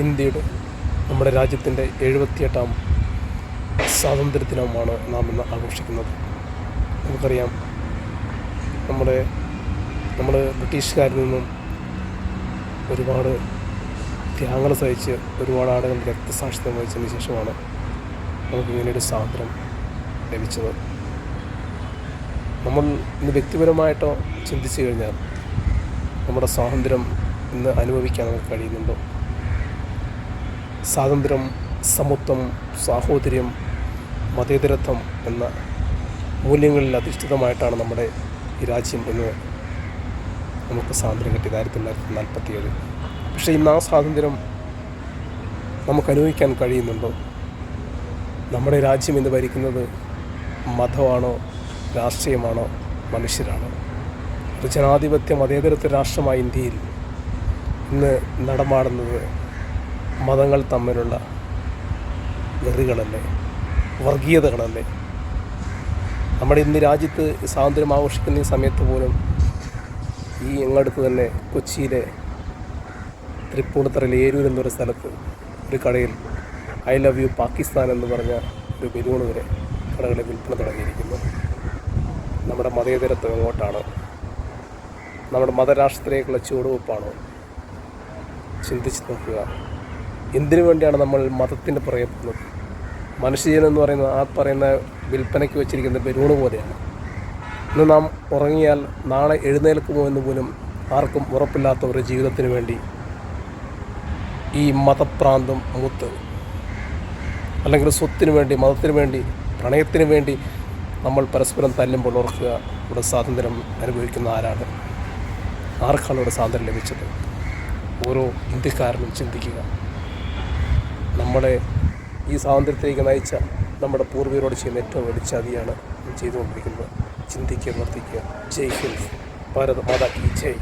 ഇന്ത്യയുടെ നമ്മുടെ രാജ്യത്തിന്റെ എഴുപത്തിയെട്ടാം സ്വാതന്ത്ര്യ ദിനമാണ് നാം ഇന്ന് ആഘോഷിക്കുന്നത്. നമുക്കറിയാം നമ്മുടെ നമ്മൾ ബ്രിട്ടീഷുകാരിൽ നിന്നും ഒരുപാട് ത്യാഗങ്ങൾ സഹിച്ച് ഒരുപാട് ആളുകൾ രക്തസാക്ഷിത്വം വഹിച്ചതിന് ശേഷമാണ് നമുക്ക് ഇങ്ങനെയൊരു സ്വാതന്ത്ര്യം ലഭിച്ചത്. നമ്മൾ ഇന്ന് വ്യക്തിപരമായിട്ടോ ചിന്തിച്ചു കഴിഞ്ഞാൽ നമ്മുടെ സ്വാതന്ത്ര്യം ഇന്ന് അനുഭവിക്കാൻ നമുക്ക് കഴിയുന്നുണ്ടോ? സ്വാതന്ത്ര്യം സമത്വം സാഹോദര്യം മതേതരത്വം എന്ന മൂല്യങ്ങളിൽ അധിഷ്ഠിതമായിട്ടാണ് നമ്മുടെ ഈ രാജ്യം ഇന്ന് നമുക്ക് സ്വാതന്ത്ര്യം കിട്ടിയത് ആയിരത്തി തൊള്ളായിരത്തി നാൽപ്പത്തി ഏഴ് പക്ഷേ ഇന്ന് ആ സ്വാതന്ത്ര്യം നമുക്ക് അനുഭവിക്കാൻ കഴിയുന്നുണ്ടോ? നമ്മുടെ രാജ്യം ഇന്ന് ഭരിക്കുന്നത് മതമാണോ രാഷ്ട്രീയമാണോ മനുഷ്യരാണോ? ഒരു ജനാധിപത്യ മതേതരത്വ രാഷ്ട്രമായ ഇന്ത്യയിൽ ഇന്ന് നടമാടുന്നത് മതങ്ങൾ തമ്മിലുള്ള വെറികളല്ലേ? വർഗീയതകളല്ലേ? നമ്മുടെ ഇന്ന് രാജ്യത്ത് സ്വാതന്ത്ര്യം ആഘോഷിക്കുന്ന ഈ സമയത്ത് പോലും ഈ എങ്ങടുത്ത് തന്നെ കൊച്ചിയിലെ തൃപ്പൂണിത്തറയിൽ ഏരൂർ എന്നൊരു സ്ഥലത്ത് ഒരു കടയിൽ ഐ ലവ് യു പാകിസ്ഥാൻ എന്ന് പറഞ്ഞ ഒരു ബലൂൺ വരെ കടകളിൽ വിൽപ്പന തുടങ്ങിയിരിക്കുന്നു. നമ്മുടെ മതേതരത്വം എങ്ങോട്ടാണ്? നമ്മുടെ മതരാഷ്ട്രത്തിലേക്കുള്ള ചുവടുവെപ്പാണോ ചിന്തിച്ച് നോക്കുക. എന്തിനു വേണ്ടിയാണ് നമ്മൾ മതത്തിന്റെ പുറകെ പോകുന്നത്? എന്ന് പറയുന്ന ആ പറയുന്ന വിൽപ്പനയ്ക്ക് വെച്ചിരിക്കുന്ന ബലൂണ് പോലെയാണ്. ഇന്ന് നാം ഉറങ്ങിയാൽ നാളെ എഴുന്നേൽക്കുമോ എന്ന് പോലും ആർക്കും ഉറപ്പില്ലാത്ത ഒരു ജീവിതത്തിന് വേണ്ടി ഈ മതപ്രാന്തം മൂത്ത് അല്ലെങ്കിൽ സ്വത്തിന് വേണ്ടി മതത്തിന് വേണ്ടി പ്രണയത്തിന് വേണ്ടി നമ്മൾ പരസ്പരം തല്ലുമ്പോൾ ഓർക്കുക ഇവിടെ സ്വാതന്ത്ര്യം അനുഭവിക്കുന്ന ആരാണ്? ആർക്കാണ് ഇവിടെ സ്വാതന്ത്ര്യം ലഭിച്ചത്? ഓരോ ഇന്ത്യക്കാരനും ചിന്തിക്കുക. നമ്മളെ ഈ സ്വാതന്ത്ര്യത്തിലേക്ക് നയിച്ച നമ്മുടെ പൂർവികരോട് ചെയ്യുന്ന ഏറ്റവും വലിയ ചതിയാണ് ചെയ്തുകൊണ്ടിരിക്കുന്നത്. ചിന്തിക്കുക വർദ്ധിക്കുക ജയ് ഹിന്ദ്. ഭാരത മാതാ ജയ്.